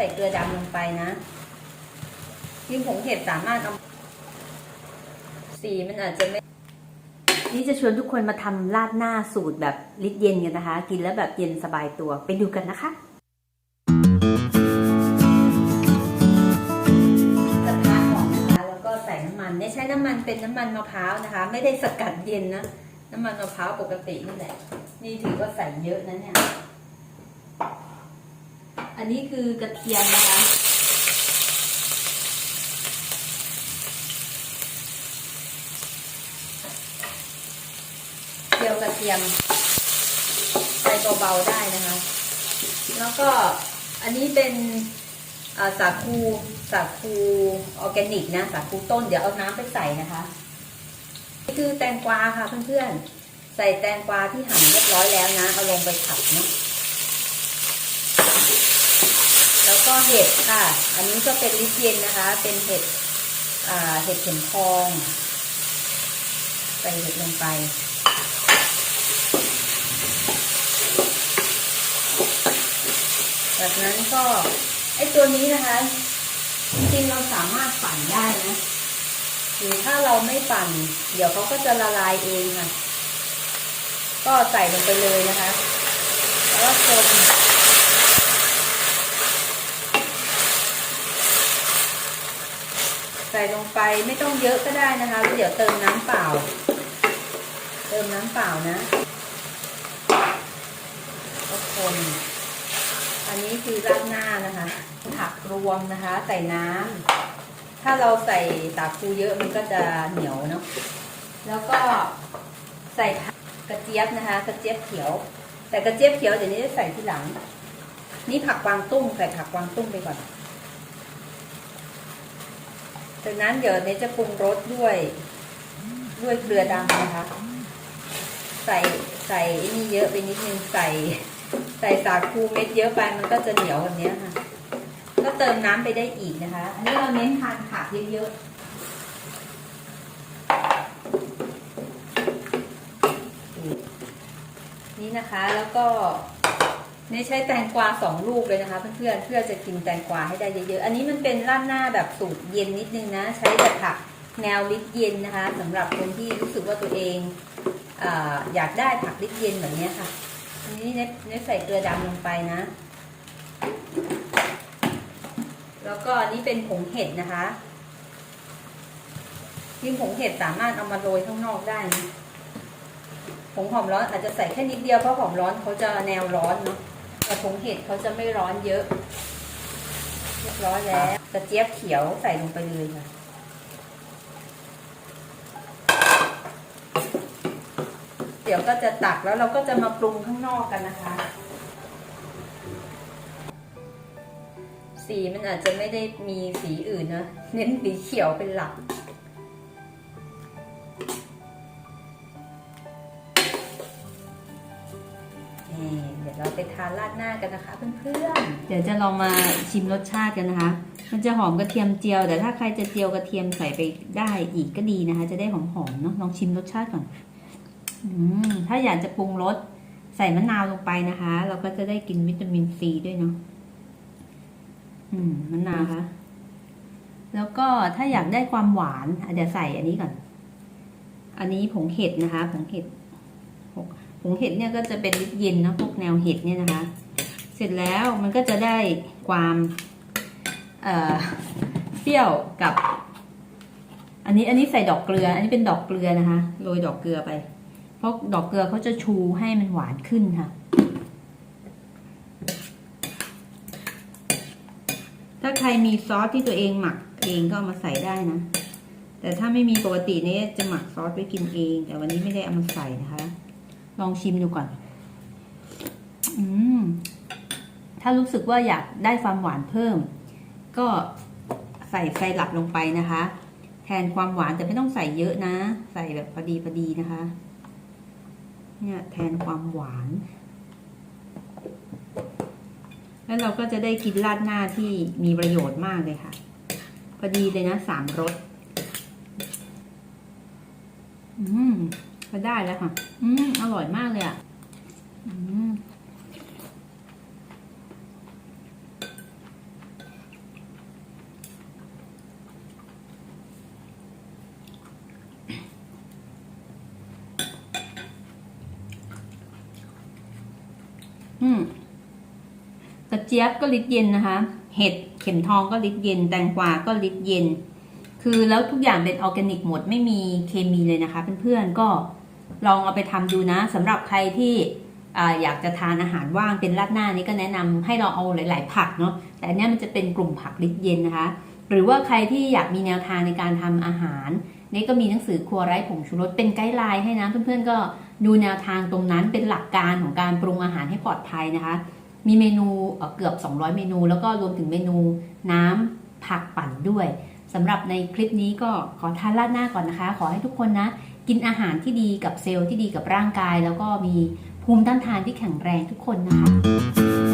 ส่เกลือดำลงไปนะยิ่งผงเห็ดสามารถเอาสีมันอาจจะไม่ นี่จะชวนทุกคนมาทำราดหน้าสูตรแบบลิตเย็นกันนะคะ กินแล้วแบบเย็นสบายตัวไปดูกันนะคะกระทะก่อนนะคะ แล้วก็ใส่น้ำมันเนี่ยใช้น้ำมันเป็นน้ำมันมะพร้าวนะคะ ไม่ได้สกัดเย็นนะ น้ำมันมะพร้าวปกตินี่แหละ นี่ถือว่าใส่เยอะนะเนี่ย อันนี้คือกระเทียมนะคะ เจียวกระเทียมใส่เบาๆได้นะคะ แล้วก็อันนี้เป็นสาคูสาคูออร์แกนิกนะ สาคูต้นเดี๋ยวเอาน้ำไปใส่นะคะ นี่คือแตงกวาค่ะเพื่อนๆ ใส่แตงกวาที่หั่นเรียบร้อยแล้วนะ เอาลงไปผัดเนาะ แล้วก็เห็ดค่ะ อันนี้ก็เป็นลิตรเย็นนะคะ เป็นเห็ดเห็ดเข็มทอง ใส่เห็ดลงไป จากนั้นก็ไอตัวนี้นะคะจริงๆเราสามารถปั่นได้นะหรือถ้าเราไม่ปั่น เดี๋ยวเขาก็จะละลายเองค่ะ ก็ใส่ลงไปเลยนะคะ แล้วก็คน ใส่ลงไปไม่ต้องเยอะก็ได้นะคะแล้วเดี๋ยวเติมน้ำเปล่า เติมน้ำเปล่านะก็คนอันนี้คือราดหน้านะคะ ผักรวมนะคะ ใส่น้ำถ้าเราใส่สาคูเยอะมันก็จะเหนียวเนาะแล้วก็ใส่กกระเจี๊ยบนะคะ กระเจี๊ยบเขียว แต่กระเจี๊ยบเขียวเดี๋ยวนี้จะใส่ทีหลัง นี่ผักกวางตุ้งใส่ผักกวางตุ้งไปก่อน จากนั้นเดี๋ยวเนจะปรุงรสด้วยด้วยเกลือดำนะคะ ใส่ใส่นี่เยอะไปนิดนึงใส่ ใส่สาคูเม็ดเยอะไปมันก็จะเหนียวแบบนี้ค่ะ ก็เติมน้ำไปได้อีกนะคะ อันนี้เราเน้นทานผักเยอะๆนี่นะคะแล้วก็ นี่ใช้แตงกวาสองลูกเลยนะคะ เพื่อนๆเพื่อจะกินแตงกวาให้ได้เยอะๆ อันนี้มันเป็นราดหน้าแบบสูตรเย็นนิดนึงนะ ใช้แต่ผักแนวลิตเย็นนะคะสำหรับคนที่รู้สึกว่าตัวเองออยากได้ผักลิตเย็นแบบนี้ค่ะอันนี้เน็ตเน็ตใส่เกลือดำลงไปนะ แล้วก็อันนี้เป็นผงเห็ดนะคะยิ่งผงเห็ดสามารถเอามาโรยข้างนอกได้นะผงหอมร้อนอาจจะใส่แค่นิดเดียวเพราะหอมร้อนเขาจะแนวร้อนเนาะ แต่ผงเห็ดเขาจะไม่ร้อนเยอะเรียบร้อยแล้วกระเจี๊ยบเขียวใส่ลงไปเลยค่ะเดี๋ยวก็จะตักแล้วเราก็จะมาปรุงข้างนอกกันนะคะ สีมันอาจจะไม่ได้มีสีอื่นนะ เน้นสีเขียวเป็นหลักนี่ เราไปทานราดหน้ากันนะคะเพื่อนๆ เดี๋ยวจะลองมาชิมรสชาติกันนะคะ มันจะหอมกระเทียมเจียว แต่ถ้าใครจะเจียวกระเทียมใส่ไปได้อีกก็ดีนะคะ จะได้หอมๆเนาะลองชิมรสชาติก่อนอืมถ้าอยากจะปรุงรสใส่มะนาวลงไปนะคะ เราก็จะได้กินวิตามินซีด้วยเนาะอืมมะนาวคะแล้วก็ถ้าอยากได้ความหวานอะเดี๋ยวใส่อันนี้ก่อน อันนี้ผงเห็ดนะคะ ผงเห็ด ผงเห็ดเนี่ยก็จะเป็นลิตรเย็นนะพวกแนวเห็ดเนี่ยนะคะ เสร็จแล้วมันก็จะได้ความเปรี้ยวกับ อันนี้อันนี้ใส่ดอกเกลือ อันนี้เป็นดอกเกลือนะคะโรยดอกเกลือไป เพราะดอกเกลือเขาจะชูให้มันหวานขึ้นค่ะ ถ้าใครมีซอสที่ตัวเองหมักเองก็เอามาใส่ได้นะ แต่ถ้าไม่มีปกติเนี่ยจะหมักซอสไว้กินเอง แต่วันนี้ไม่ได้เอามาใส่นะคะ ลองชิมดูก่อน อืม ถ้ารู้สึกว่าอยากได้ความหวานเพิ่ม ก็ใส่ไซรัปลงไปนะคะ แทนความหวานแต่ไม่ต้องใส่เยอะนะ ใส่แบบพอดีพอดีนะคะ เนี่ยแทนความหวาน แล้วเราก็จะได้กินราดหน้าที่มีประโยชน์มากเลยค่ะ พอดีเลยนะสามรส ก็ได้แล้วค่ะ อืมอร่อยมากเลยอะอืมกระเจี๊ยบก็ลิตเย็นนะคะ เห็ดเข็มทองก็ลิตเย็น แตงกวาก็ลิตเย็น คือแล้วทุกอย่างเป็นออร์แกนิกหมดไม่มีเคมีเลยนะคะเพื่อนๆก็ ลองเอาไปทำดูนะสำหรับใครที่ออยากจะทานอาหารว่างเป็นราดหน้านี่ก็แนะนำให้เราเอาหลาย ๆ ผักเนาะแต่อันเนี้ยมันจะเป็นกลุ่มผักลิตเย็นนะคะ หรือว่าใครที่อยากมีแนวทางในการทำอาหารนี่ก็มีหนังสือครัวไร้ผงชูรสเป็นไกด์ไลน์ให้นะเพื่อนๆก็ดูแนวทางตรงนั้นเป็นหลักการของการปรุงอาหารให้ปลอดภัยนะคะ มีเมนูเอ่อเกือบ 200 เมนู แล้วก็รวมถึงเมนูน้ำผักปั่นด้วยสำหรับในคลิปนี้ก็ขอทานราดหน้าก่อนนะคะ ขอให้ทุกคนนะ กินอาหารที่ดีกับเซลล์ที่ดีกับร่างกาย แล้วก็มีภูมิต้านทานที่แข็งแรงทุกคนนะคะ